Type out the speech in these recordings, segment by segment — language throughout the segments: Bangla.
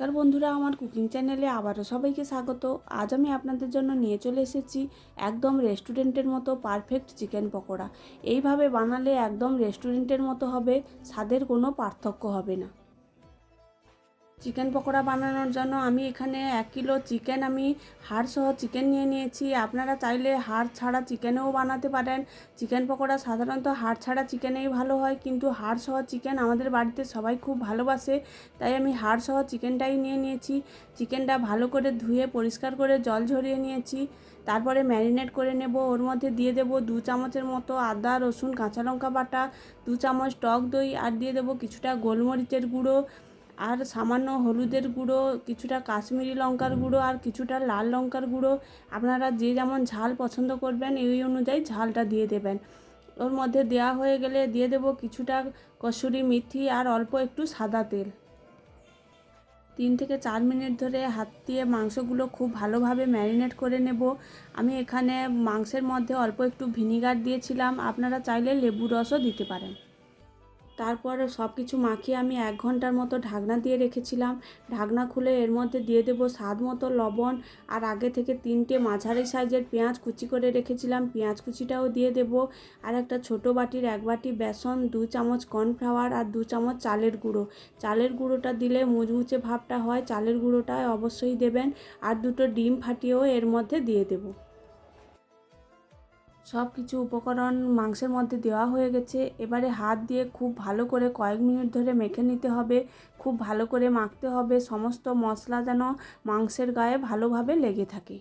নমস্কার বন্ধুরা, আমার কুকিং চ্যানেলে আবারও সবাইকে স্বাগত। আজ আমি আপনাদের জন্য নিয়ে চলে এসেছি একদম রেস্টুরেন্টের মতো পারফেক্ট চিকেন পকোড়া। এইভাবে বানালে একদম রেস্টুরেন্টের মতো হবে, স্বাদের কোনো পার্থক্য হবে না। চিকেন পকোড়া বানানোর জন্য আমি এখানে এক কিলো চিকেন আমি হাড় সহ চিকেন নিয়ে নিয়েছি। আপনারা চাইলে হাড় ছাড়া চিকেনেও বানাতে পারেন। চিকেন পকোড়া সাধারণত হাড় ছাড়া চিকেনেই ভালো হয়, কিন্তু হাড় সহ চিকেন আমাদের বাড়িতে সবাই খুব ভালোবাসে, তাই আমি হাড় সহ চিকেনটাই নিয়ে নিয়েছি। চিকেনটা ভালো করে ধুয়ে, পরিষ্কার করে জল ঝরিয়ে নিয়েছি। তারপরে ম্যারিনেট করে নেব। ওর মধ্যে দিয়ে দেব দু চামচের মতো আদা, রসুন, কাঁচা লঙ্কা বাটা, দু চামচ টক দই, আর দিয়ে দেবো কিছুটা গোলমরিচের গুঁড়ো। আর সামান্য হলুদের গুঁড়ো, কিছুটা কাশ্মীরি লঙ্কার গুঁড়ো আর কিছুটা লাল লঙ্কার গুঁড়ো। আপনারা যে যেমন ঝাল পছন্দ করবেন, এই অনুযায়ী ঝালটা দিয়ে দেবেন। ওর মধ্যে দেওয়া হয়ে গেলে দিয়ে দেব কিছুটা কসুরি মেথি আর অল্প একটু সাদা তেল। তিন থেকে চার মিনিট ধরে হাত দিয়ে মাংসগুলো খুব ভালোভাবে ম্যারিনেট করে নেব। আমি এখানে মাংসের মধ্যে অল্প একটু ভিনিগার দিয়েছিলাম। আপনারা চাইলে লেবু রসও দিতে পারেন। তারপরে সব কিছু মাখিয়ে আমি এক ঘণ্টার মতো ঢাকনা দিয়ে রেখেছিলাম। ঢাকনা খুলে এর মধ্যে দিয়ে দেবো স্বাদ মতো লবণ আর আগে থেকে তিনটে মাঝারি সাইজের পেঁয়াজ কুচি করে রেখেছিলাম। পেঁয়াজ কুচিটাও দিয়ে দেব আর একটা ছোট বাটির এক বাটি বেসন, দু চামচ কর্নফ্লাওয়ার আর দু চামচ চালের গুঁড়ো। চালের গুঁড়োটা দিলে মুচমুচে ভাবটা হয়, চালের গুঁড়োটা অবশ্যই দেবেন। আর দুটো ডিম ফাটিয়েও এর মধ্যে দিয়ে দেবো। সব কিছু উপকরণ মাংসের মধ্যে দেওয়া হয়ে গেছে। এবারে হাত দিয়ে খুব ভালো করে কয়েক মিনিট ধরে মেখে নিতে হবে। খুব ভালো করে মাখতে হবে। সমস্ত মশলা যেন মাংসের গায়ে ভালোভাবে লেগে থাকে।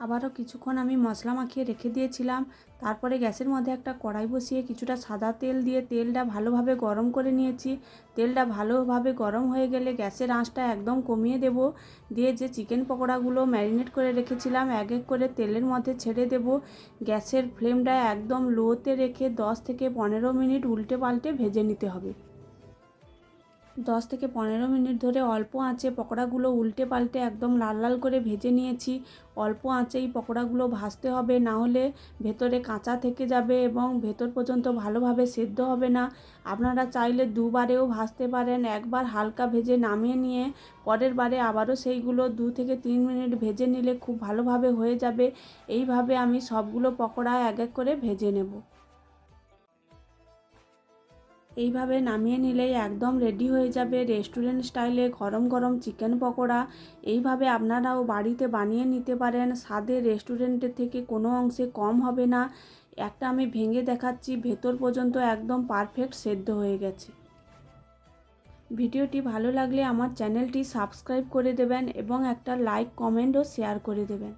আবারও কিছুক্ষণ আমি মশলা মাখিয়ে রেখে দিয়েছিলাম। তারপরে গ্যাসের মধ্যে একটা কড়াই বসিয়ে কিছুটা সাদা তেল দিয়ে তেলটা ভালোভাবে গরম করে নিয়েছি। তেলটা ভালোভাবে গরম হয়ে গেলে গ্যাসের আঁচটা একদম কমিয়ে দেব। দিয়ে যে চিকেন পকোড়াগুলো ম্যারিনেট করে রেখেছিলাম, এক এক করে তেলের মধ্যে ছেড়ে দেব। গ্যাসের ফ্লেমটা একদম লোতে রেখে দশ থেকে পনেরো মিনিট উল্টে পাল্টে ভেজে নিতে হবে। দশ থেকে পনেরো মিনিট ধরে অল্প আঁচে পকোড়াগুলো উল্টে পাল্টে একদম লাল লাল করে ভেজে নিয়েছি। অল্প আঁচেই পকোড়াগুলো ভাজতে হবে, না হলে ভেতরে কাঁচা থেকে যাবে এবং ভেতর পর্যন্ত ভালোভাবে সেদ্ধ হবে না। আপনারা চাইলে দুবারেও ভাজতে পারেন, একবার হালকা ভেজে নামিয়ে নিয়ে পরের বারে আবারও সেইগুলো দু থেকে তিন মিনিট ভেজে নিলে খুব ভালোভাবে হয়ে যাবে। এইভাবে আমি সবগুলো পকোড়া এক এক করে ভেজে নেব। এইভাবে নামিয়ে নিলেই একদম রেডি হয়ে যাবে রেস্টুরেন্ট স্টাইলে গরম গরম চিকেন পকোড়া। এইভাবে আপনারাও বাড়িতে বানিয়ে নিতে পারেন। স্বাদে রেস্টুরেন্টের থেকে কোনো অংশে কম হবে না। একটা আমি ভেঙে দেখাচ্ছি, ভেতর পর্যন্ত একদম পারফেক্ট সেদ্ধ হয়ে গেছে। ভিডিওটি ভালো লাগলে আমার চ্যানেলটি সাবস্ক্রাইব করে দেবেন এবং একটা লাইক কমেন্ট ও শেয়ার করে দেবেন।